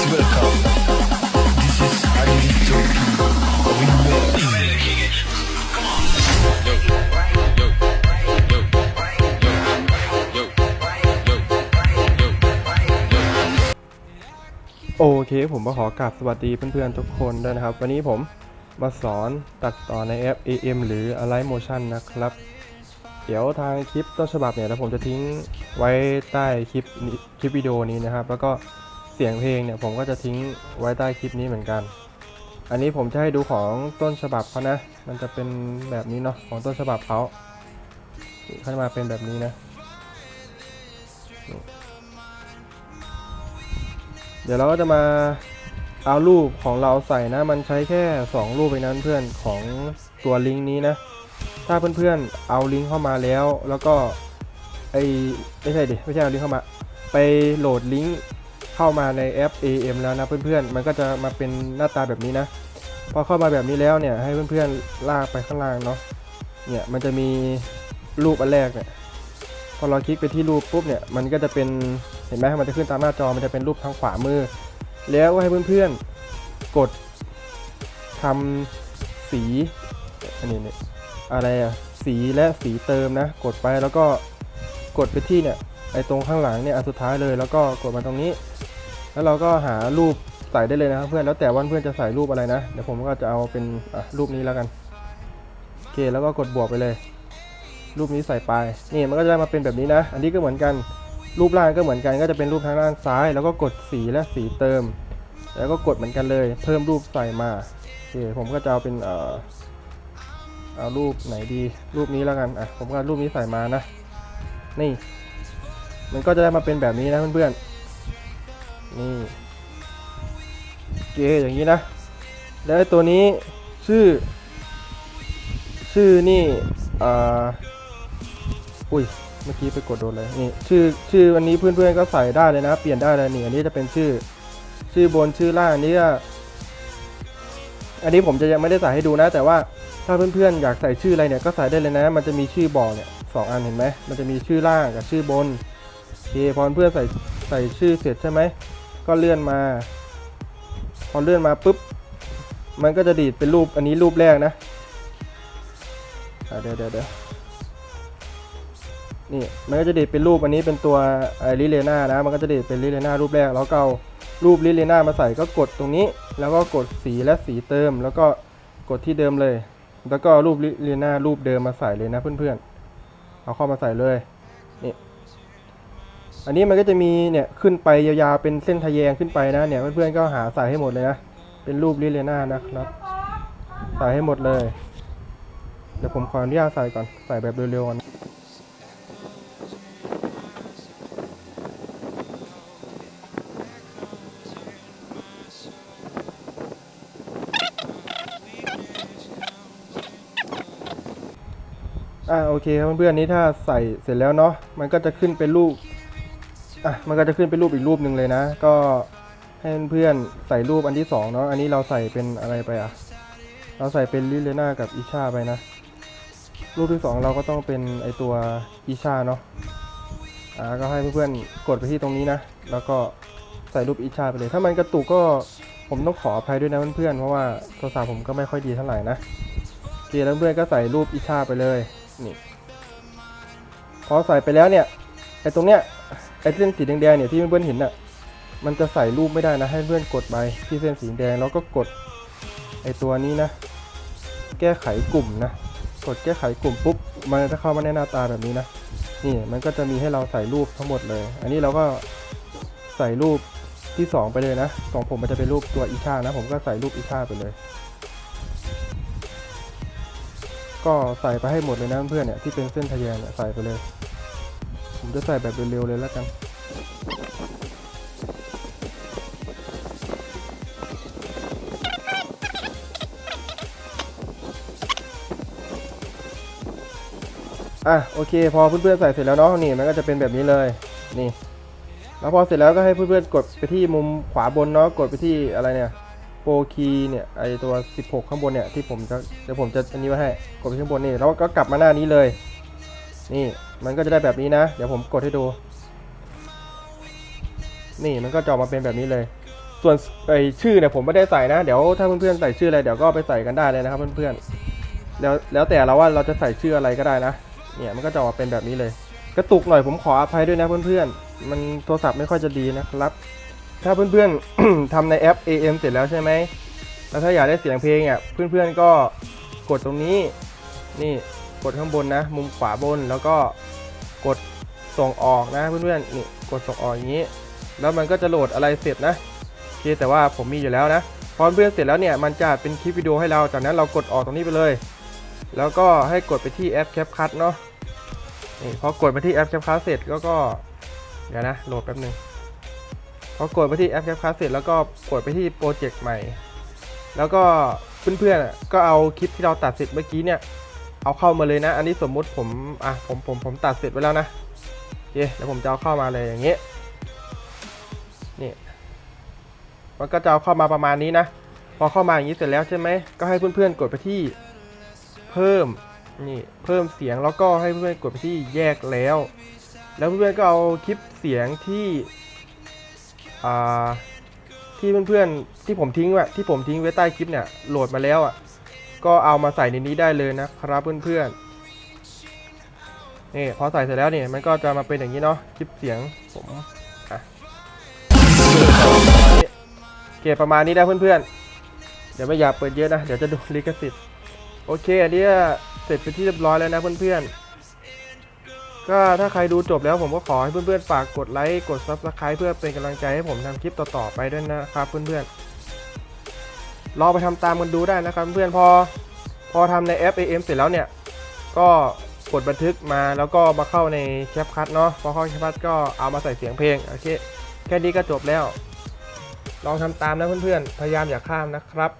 Welcome. This is Ali Joki. Remix. โอเคผมก็ขอกราบสวัสดีเพื่อนๆทุกคนด้วยนะครับ วันนี้ผมมาสอนตัดต่อในแอป AM หรือ Align Motion นะครับ เดี๋ยวทางคลิปต้นฉบับเนี่ยแล้วผมจะทิ้งไว้ใต้คลิปคลิปวิดีโอนี้นะครับ แล้วก็ สียงเพลงเนี่ยผมก็จะทิ้งไว้ใต้คลิปนี้เหมือนกัน อันนี้ผมจะให้ดูของต้นฉบับเขานะ มันจะเป็นแบบนี้เนาะของต้นฉบับเขาเขาจะมาเป็นแบบนี้นะ เดี๋ยวเราก็จะมาเอารูปของเราใส่นะ มันใช้แค่ 2 รูปเองนั้นเพื่อนของตัวลิงก์นี้นะ ถ้าเพื่อนๆเอาลิงก์เข้ามาแล้ว แล้วก็ไอไม่ใช่ดิไม่ใช่เอาลิงก์เข้ามา ไปโหลดลิงก์ เข้ามาในแอป AM แล้วนะเพื่อนๆ มันก็จะมาเป็นหน้าตาแบบนี้นะ พอเข้ามาแบบนี้แล้วเนี่ยให้เพื่อนๆลากไปข้างล่างเนาะ เนี่ยมันจะมีรูปอันแรกเนี่ย พอเราคลิกไปที่รูปปุ๊บเนี่ยมันก็จะเป็นเห็นไหมมันจะขึ้นตามหน้าจอมันจะเป็นรูปทางขวามือ แล้วให้เพื่อนๆกดทำสีอันนี้เนี่ยอะไรอะสีและสีเติมนะ กดไปแล้วก็กดไปที่เนี่ยไอตรงข้างหลังเนี่ยอันสุดท้ายเลยแล้วก็กดมาตรงนี้ แล้วเราก็หารูปใส่ได้เลยนะครับเพื่อนแล้วแต่ว่าเพื่อนจะใส่รูปอะไรนะเดี๋ยวผมก็จะเอาเป็นรูปนี้แล้วกันโอเคแล้วก็กดบวกไปเลย รูปนี้ใส่ไปนี่มันก็จะได้มาเป็นแบบนี้นะ อันนี้ก็เหมือนกันรูปร่างก็เหมือนกันก็จะเป็นรูปทางด้านซ้าย แล้วก็กดสีและสีเติม แล้วก็กดเหมือนกันเลย เพิ่มรูปใส่มาโอเคผมก็จะเอาเป็นเอ่อเอารูปไหนดีรูปนี้แล้วกันอะผมก็รูปนี้ใส่มานะ นี่ มันก็จะได้มาเป็นแบบนี้นะเพื่อนๆ นี่โอเคอย่างนี้นะ แล้วตัวนี้ชื่อ ชื่อนี่ อ่า อุ้ย เมื่อกี้ไปกดโดนเลย นี่ชื่อ ชื่อวันนี้เพื่อนๆก็ใส่ได้เลยนะ เปลี่ยนได้เลยนี่อันนี้จะเป็นชื่อ ชื่อบนชื่อล่างอันนี้ก็อันนี้ผมจะยังไม่ได้ใส่ให้ดูนะ แต่ว่าถ้าเพื่อนๆอยากใส่ชื่ออะไรเนี่ยก็ใส่ได้เลยนะ มันจะมีชื่อบอกเนี่ยสองอันเห็นไหมมันจะมีชื่อล่างกับชื่อบนโอเคพอเพื่อนใส่ใส่ชื่อเสร็จใช่ไหม ก็เลื่อนมา พอเลื่อนมาปุ๊บ มันก็จะดีดเป็นรูปอันนี้รูปแรกนะเดี๋ยวเดี๋ยวเดี๋ยวนี่มันก็จะเดเป็นรูปอันนี้เป็นตัวไอริเลน่านะ มันก็จะเดเป็นริเลน่ารูปแรก แล้วก็เอารูปริเลน่ามาใส่ก็กดตรงนี้ แล้วก็กดสีและสีเติม แล้วก็กดที่เดิมเลย แล้วก็รูปริเลน่ารูปเดิมมาใส่เลยนะเพื่อนๆ เอาเข้ามาใส่เลย อันนี้มันก็จะมีเนี่ยขึ้นไปยาวๆเป็นเส้นทะแยงขึ้นไปนะเนี่ยเพื่อนๆก็หาใส่ให้หมดเลยนะเป็นรูปริเลนานะครับใส่ให้หมดเลย เดี๋ยวผมขออนุญาตใส่ก่อนใส่แบบเร็วๆก่อนอ่าโอเคครับเพื่อนๆนี้ถ้าใส่เสร็จแล้วเนาะมันก็จะขึ้นเป็นรูป อะมันก็จะขึ้นเป็นรูปอีกรูปหนึ่งเลยนะ ก็ให้เพื่อนๆใส่รูปอันที่สองเนาะอันนี้เราใส่เป็นอะไรไปอะ เราใส่เป็นลิเลน่ากับอิชาไปนะ รูปที่สองเราก็ต้องเป็นไอตัวอิชาเนาะอ่าก็ให้เพื่อนๆกดไปที่ตรงนี้นะ แล้วก็ใส่รูปอิชาไปเลย ถ้ามันกระตุกก็ผมต้องขออภัยด้วยนะเพื่อนๆเพราะว่าโทรศัพท์ผมก็ไม่ค่อยดีเท่าไหร่นะโอเคแล้วเพื่อนๆก็ใส่รูปอิชาไปเลยนี่พอใส่ไปแล้วเนี่ยไอตรงเนี้ย ไอ้เส้นสีแดงๆเนี่ยที่เพื่อนๆเห็นน่ะ มันจะใส่รูปไม่ได้นะ ให้เพื่อนกดไปที่เส้นสีแดงแล้วก็กดไอ้ตัวนี้นะ แก้ไขกลุ่มนะ กดแก้ไขกลุ่มปุ๊บ มันจะเข้ามาในหน้าตาแบบนี้นะ นี่มันก็จะมีให้เราใส่รูปทั้งหมดเลย อันนี้เราก็ใส่รูปที่สองไปเลยนะของผมมันจะเป็นรูปตัวอีชานะ ผมก็ใส่รูปอีชาไปเลย ก็ใส่ไปให้หมดเลยนะเพื่อนเนี่ยที่เป็นเส้นทะแยงเนี่ยใส่ไปเลย ผมจะใส่แบบเร็วๆเลยแล้วกันอะโอเค พอเพื่อนๆใส่เสร็จแล้วเนาะนี่มันก็จะเป็นแบบนี้เลยนี่แล้วพอเสร็จแล้วก็ให้เพื่อนๆกดไปที่มุมขวาบนเนาะกดไปที่อะไรเนี่ยโปรคีเนี่ยไอตัว 16 ข้างบนเนี่ยที่ผมจะเดี๋ยวผมจะอันนี้ไว้ให้กดไปข้างบนนี่แล้วก็กลับมาหน้านี้เลย นี่ มันก็จะได้แบบนี้นะ เดี๋ยวผมกดให้ดู นี่มันก็จะออกมาเป็นแบบนี้เลย ส่วนไอชื่อเนี่ยผมไม่ได้ใส่นะ เดี๋ยวถ้าเพื่อนๆใส่ชื่ออะไรเดี๋ยวก็ไปใส่กันได้เลยนะครับเพื่อนๆ แล้วแล้วแต่เราว่าเราจะใส่ชื่ออะไรก็ได้นะ เนี่ยมันก็จะออกมาเป็นแบบนี้เลย กระตุกหน่อยผมขออภัยด้วยนะเพื่อนๆ มันโทรศัพท์ไม่ค่อยจะดีนะครับ ถ้าเพื่อนๆทำในแอป AM เสร็จแล้วใช่ไหมแล้วถ้าอยากได้เสียงเพลงอะเพื่อนๆก็กดตรงนี้ นี่กดข้างบนนะ มุมขวาบนแล้วก็ กดส่งออกนะเพื่อนๆนี่กดส่งออกอย่างนี้ แล้วมันก็จะโหลดอะไรเสร็จนะโอเคแต่ว่าผมมีอยู่แล้วนะพอเพื่อนเสร็จแล้วเนี่ยมันจะเป็นคลิปวิดีโอให้เราจากนั้นเรากดออกตรงนี้ไปเลย แล้วก็ให้กดไปที่แอป CapCut เนาะนี่พอกดไปที่แอป CapCut เสร็จก็ก็เดี๋ยวนะโหลดแป๊บนึงพอกดไปที่แอป CapCut เสร็จแล้วก็กดไปที่โปรเจกต์ใหม่ แล้วก็เพื่อนๆก็เอาคลิปที่เราตัดเสร็จเมื่อกี้เนี่ย เอาเข้ามาเลยนะ อันนี้สมมุติผมอะผมผมผมตัดเสร็จไว้แล้วนะโอเคแล้วผมจะเอาเข้ามาเลยอย่างเงี้ยนี่มันก็จะเอาเข้ามาประมาณนี้นะ พอเข้ามาอย่างนี้เสร็จแล้วใช่ไหมก็ให้เพื่อนๆกดไปที่เพิ่มนี่เพิ่มเสียงแล้วก็ให้เพื่อนๆกดไปที่แยกแล้ว แล้วเพื่อนๆก็เอาคลิปเสียงที่อ่าที่เพื่อนๆที่ผมทิ้งไว้ที่ผมทิ้งไว้ใต้คลิปเนี่ยโหลดมาแล้วอะ ก็เอามาใส่ในนี้ได้เลยนะครับเพื่อนๆนี่พอใส่เสร็จแล้วเนี่ยมันก็จะมาเป็นอย่างนี้เนาะคลิปเสียงผมอะโอเคประมาณนี้ได้เพื่อนๆ เดี๋ยวไม่อยากเปิดเยอะนะ เดี๋ยวจะโดนลิขสิทธิ์ โอเค อันนี้เสร็จเป็นที่เรียบร้อยแล้วนะเพื่อนๆ ก็ถ้าใครดูจบแล้วผมก็ขอให้เพื่อนๆ ฝากกดไลค์ กด Subscribe เพื่อเป็นกำลังใจให้ผมทำคลิปต่อๆไปด้วยนะครับเพื่อนๆ ลองไปทำตามกันดูได้นะครับเพื่อนพอพอทำในแอป AM เสร็จแล้วเนี่ย ก็กดบันทึกมาแล้วก็มาเข้าในแคปคัทเนาะพอเข้าแคปคัทก็เอามาใส่เสียงเพลงโอเคแค่นี้ก็จบแล้ว ลองทำตามนะเพื่อนๆพยายามอย่าข้ามนะครับ